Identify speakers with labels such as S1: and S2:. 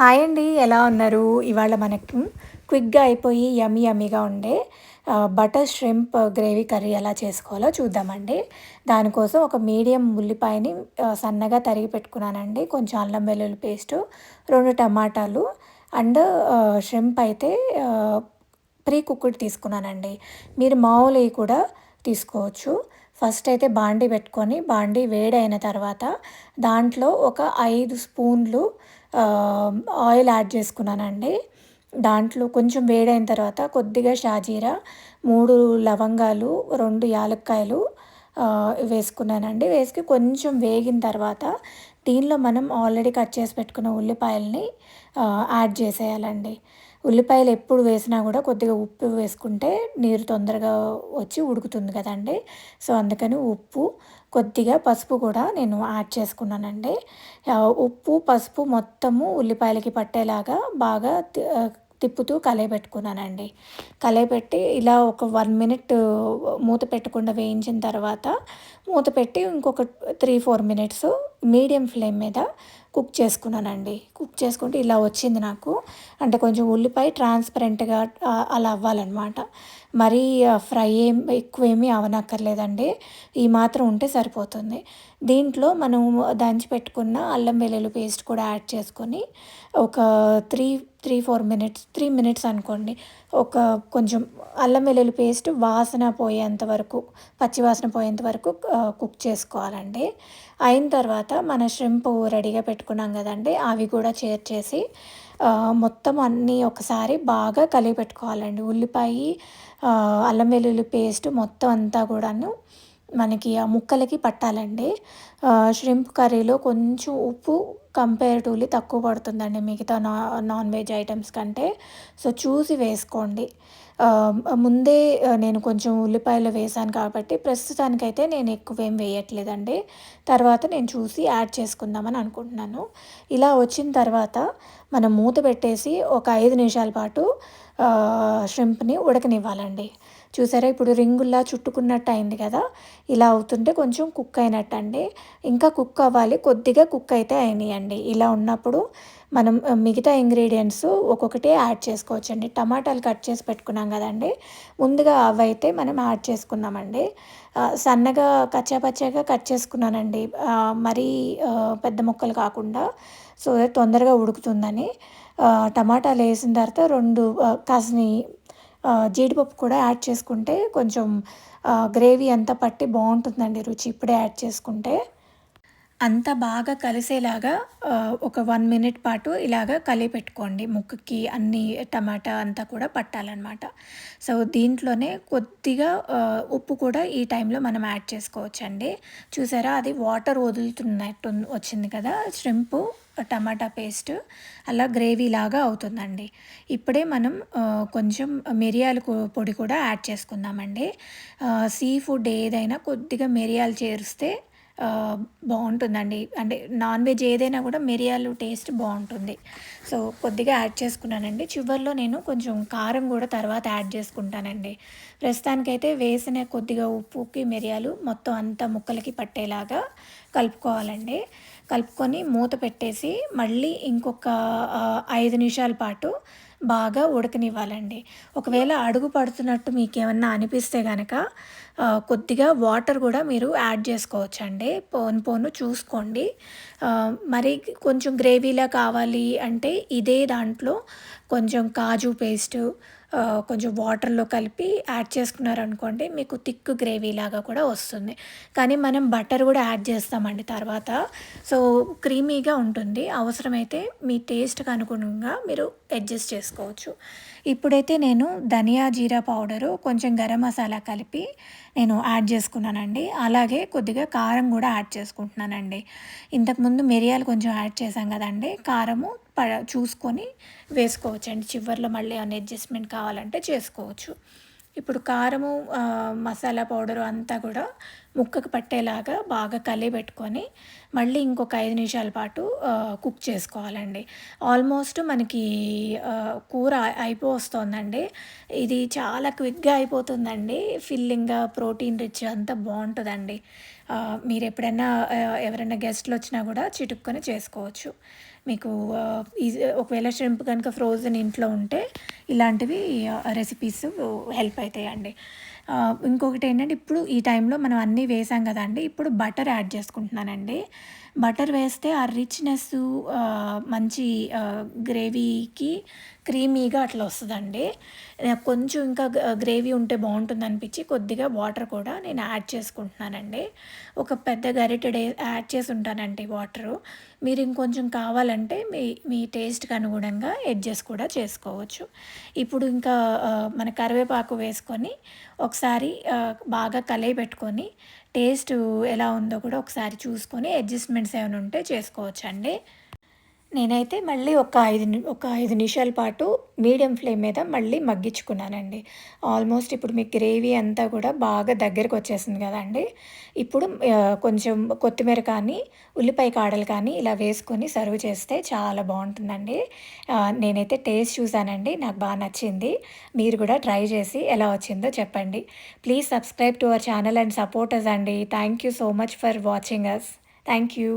S1: Hi అండి ఎలా ఉన్నారు? ఇవాళ మనకు క్విక్గా అయిపోయి యమ్మీ యమ్మీగా ఉండే బటర్ ష్రింప్ గ్రేవీ కర్రీ ఎలా చేసుకోవాలో చూద్దామండి. దానికోసం ఒక మీడియం ఉల్లిపాయని సన్నగా తరిగి పెట్టుకున్నానండి. కొంచెం అల్లం వెల్లుల్లి పేస్టు రెండు టమాటాలు అండ్ ష్రింప్ అయితే ప్రీ కుక్డ్ తీసుకున్నానండి. మీరు మామూలువి కూడా తీసుకోవచ్చు. ఫస్ట్ అయితే బాండి పెట్టుకొని బాండి వేడైన తర్వాత దాంట్లో ఒక ఐదు స్పూన్లు ఆయిల్ యాడ్ చేసుకున్నానండి. దాంట్లో కొంచెం వేడైన తర్వాత కొద్దిగా షాజీరా మూడు లవంగాలు రెండు యాలక్కాయలు వేసుకున్నానండి. వేసుకు కొంచెం వేగిన తర్వాత దీనిలో మనం ఆల్రెడీ కట్ చేసి పెట్టుకున్న ఉల్లిపాయల్ని యాడ్ చేసేయాలండి. ఉల్లిపాయలు ఎప్పుడు వేసినా కూడా కొద్దిగా ఉప్పు వేసుకుంటే నీరు తొందరగా వచ్చి ఉడుకుతుంది కదండి. సో అందుకని ఉప్పు కొద్దిగా పసుపు కూడా నేను యాడ్ చేసుకున్నానండి. ఉప్పు పసుపు మొత్తము ఉల్లిపాయలకి పట్టేలాగా బాగా తిప్పుతూ కలయబెట్టుకున్నానండి. కలయబెట్టి ఇలా ఒక వన్ మినిట్ మూత పెట్టకుండా వేయించిన తర్వాత మూత పెట్టి ఇంకొక three four minutes medium flame మీద కుక్ చేసుకున్నానండి. కుక్ చేసుకుంటే ఇలా వచ్చింది నాకు. అంటే కొంచెం ఉల్లిపాయ ట్రాన్స్పరెంట్గా అలా అవ్వాలన్నమాట. మరీ ఫ్రై ఏం ఎక్కువేమీ అవనక్కర్లేదండి. ఈ మాత్రం ఉంటే సరిపోతుంది. దీంట్లో మనం దంచి పెట్టుకున్న అల్లం వెల్లుల్లి పేస్ట్ కూడా యాడ్ చేసుకొని ఒక three three four minutes three minutes అనుకోండి. ఒక కొంచెం అల్లం వెల్లుల్లి పేస్ట్ వాసన పోయేంత వరకు పచ్చి వాసన పోయేంత వరకు కుక్ చేసుకోవాలండి. అయిన తర్వాత మన ష్రింప్ రెడీగా పెట్టుకున్నాం కదండి అవి కూడా చేర్చేసి మొత్తం అన్నీ ఒకసారి బాగా కలిగి పెట్టుకోవాలండి. ఉల్లిపాయ అల్లం వెల్లుల్లి పేస్ట్ మొత్తం అంతా కూడాను మనకి ఆ ముక్కలకి పట్టాలండి. ష్రింప్ కర్రీలో కొంచెం ఉప్పు కంపేరిటివ్లీ తక్కువ పడుతుందండి మిగతా నా నాన్ వెజ్ ఐటమ్స్ కంటే. సో చూసి వేసుకోండి. ముందే నేను కొంచెం ఉల్లిపాయలు వేసాను కాబట్టి ప్రస్తుతానికైతే నేను ఎక్కువ ఏం వేయట్లేదండి. తర్వాత నేను చూసి యాడ్ చేసుకుందామని అనుకుంటున్నాను. ఇలా వచ్చిన తర్వాత మనం మూత పెట్టేసి ఒక ఐదు నిమిషాల పాటు ష్రింప్ని ఉడకనివ్వాలండి. చూసారా? ఇప్పుడు రింగుల్లా చుట్టుకున్నట్టు అయింది కదా? ఇలా అవుతుంటే కొంచెం కుక్ అయినట్టు అండి ఇంకా కుక్ అవ్వాలి. కొద్దిగా కుక్ అయితే అయినాయండి. ఇలా ఉన్నప్పుడు మనం మిగతా ఇంగ్రీడియంట్స్ ఒక్కొక్కటి యాడ్ చేసుకోవచ్చండి. టమాటాలు కట్ చేసి పెట్టుకున్నాం కదండి. ముందుగా అవైతే మనం యాడ్ చేసుకున్నామండి. సన్నగా కచ్చాపచ్చాగా కట్ చేసుకున్నానండి. మరీ పెద్ద ముక్కలు కాకుండా సో తొందరగా ఉడుకుతుందని. టమాటాలు వేసిన తర్వాత రెండు కాసిని జీడిపప్పు కూడా యాడ్ చేసుకుంటే కొంచెం గ్రేవీ అంతా పట్టి బాగుంటుందండి రుచి ఇప్పుడే యాడ్ చేసుకుంటే. అంతా బాగా కలిసేలాగా ఒక వన్ మినిట్ పాటు ఇలాగ కలిపెట్టుకోండి ముక్కుకి ముక్కకి అన్ని టమాటా అంతా కూడా పట్టాలన్నమాట. సో దీంట్లోనే కొద్దిగా ఉప్పు కూడా ఈ టైంలో మనం యాడ్ చేసుకోవచ్చండి. చూసారా అది వాటర్ వదులుతున్నట్టు వచ్చింది కదా ష్రింపు టమాటా పేస్ట్ అలా గ్రేవీ లాగా అవుతుందండి. ఇప్పుడే మనం కొంచెం మిరియాల పొడి కూడా యాడ్ చేసుకుందామండి. సీ ఫుడ్ ఏదైనా కొద్దిగా మిరియాలు చేరిస్తే బాగుంటుందండి. అంటే నాన్ వెజ్ ఏదైనా కూడా మిరియాలు టేస్ట్ బాగుంటుంది. సో కొద్దిగా యాడ్ చేసుకున్నానండి. చివరిలో నేను కొంచెం కారం కూడా తర్వాత యాడ్ చేసుకుంటానండి. ప్రస్తుతానికైతే వేసిన కొద్దిగా ఉప్పుకి మిరియాలు మొత్తం అంతా ముక్కలకి పట్టేలాగా కలుపుకోవాలండి. కలుపుకొని మూత పెట్టేసి మళ్ళీ ఇంకొక ఐదు నిమిషాల పాటు బాగా ఉడకనివ్వాలండి. ఒకవేళ అడుగు పడుతున్నట్టు మీకు ఏమన్నా అనిపిస్తే కనుక కొద్దిగా వాటర్ కూడా మీరు యాడ్ చేసుకోవచ్చండి. పోను పోను చూసుకోండి. మరి కొంచెం గ్రేవీలా కావాలి అంటే ఇదే దాంట్లో కొంచెం కాజు పేస్టు కొంచెం వాటర్లో కలిపి యాడ్ చేసుకున్నారనుకోండి మీకు థిక్ గ్రేవీ లాగా కూడా వస్తుంది. కానీ మనం బటర్ కూడా యాడ్ చేస్తామండి తర్వాత. సో క్రీమీగా ఉంటుంది. అవసరమైతే మీ టేస్ట్కి అనుగుణంగా మీరు అడ్జస్ట్ చేసుకోవచ్చు. ఇప్పుడైతే నేను ధనియా జీరా పౌడరు కొంచెం గరం మసాలా కలిపి నేను యాడ్ చేసుకున్నానండి. అలాగే కొద్దిగా కారం కూడా యాడ్ చేసుకుంటున్నానండి. ఇంతకుముందు మిరియాలు కొంచెం యాడ్ చేసాం కదండి. కారము ప చూసుకొని వేసుకోవచ్చండి. చివరిలో మళ్ళీ ఏమైనా అడ్జస్ట్మెంట్ కావాలంటే చేసుకోవచ్చు. ఇప్పుడు కారము మసాలా పౌడరు అంతా కూడా ముక్కకు పట్టేలాగా బాగా కలిపెట్టుకొని మళ్ళీ ఇంకొక ఐదు నిమిషాల పాటు కుక్ చేసుకోవాలండి. ఆల్మోస్ట్ మనకి కూర అయిపోస్తుందండి. ఇది చాలా క్విక్గా అయిపోతుందండి. ఫిల్లింగ్ ప్రోటీన్ రిచ్ అంతా బాగుంటుందండి. మీరు ఎప్పుడైనా ఎవరైనా గెస్ట్లు వచ్చినా కూడా చిటుక్కొని చేసుకోవచ్చు. మీకు ఈజీ ఒకవేళ షింప్ కనుక ఫ్రోజన్ ఇంట్లో ఉంటే ఇలాంటివి రెసిపీస్ హెల్ప్ అవుతాయండి. ఇంకొకటి ఏంటంటే ఇప్పుడు ఈ టైంలో మనం అన్నీ వేసాం కదండి ఇప్పుడు బటర్ యాడ్ చేసుకుంటున్నానండి. బటర్ వేస్తే ఆ రిచ్నెస్ మంచి గ్రేవీకి క్రీమీగా అట్లా వస్తుందండి. కొంచెం ఇంకా గ్రేవీ ఉంటే బాగుంటుంది అనిపించి కొద్దిగా వాటర్ కూడా నేను యాడ్ చేసుకుంటున్నానండి. ఒక పెద్ద గరిటెడ్ యాడ్ చేసి ఉంటానండి వాటరు మీరు ఇంకొంచెం కావాలంటే మీ మీ టేస్ట్కి అనుగుణంగా ఎడ్జెస్ కూడా చేసుకోవచ్చు. ఇప్పుడు ఇంకా మన కరివేపాకు వేసుకొని ఒకసారి బాగా కలయి పెట్టుకొని టేస్ట్ ఎలా ఉందో కూడా ఒకసారి చూసుకొని అడ్జస్ట్మెంట్స్ ఏమైనా ఉంటే చేసుకోవచ్చండి. నేనైతే మళ్ళీ ఒక ఐదు ఒక ఐదు నిమిషాల పాటు మీడియం ఫ్లేమ్ మీద మళ్ళీ మగ్గించుకున్నానండి. ఆల్మోస్ట్ ఇప్పుడు మీ గ్రేవీ అంతా కూడా బాగా దగ్గరకు వచ్చేసింది కదండి. ఇప్పుడు కొంచెం కొత్తిమీర కానీ ఉల్లిపాయ కాడలు కానీ ఇలా వేసుకొని సర్వ్ చేస్తే చాలా బాగుంటుందండి. నేనైతే టేస్ట్ చూసానండి నాకు బాగా నచ్చింది. మీరు కూడా ట్రై చేసి ఎలా వచ్చిందో చెప్పండి. Please subscribe to our channel and supporters అండి. Thank you so much for watching us thank you.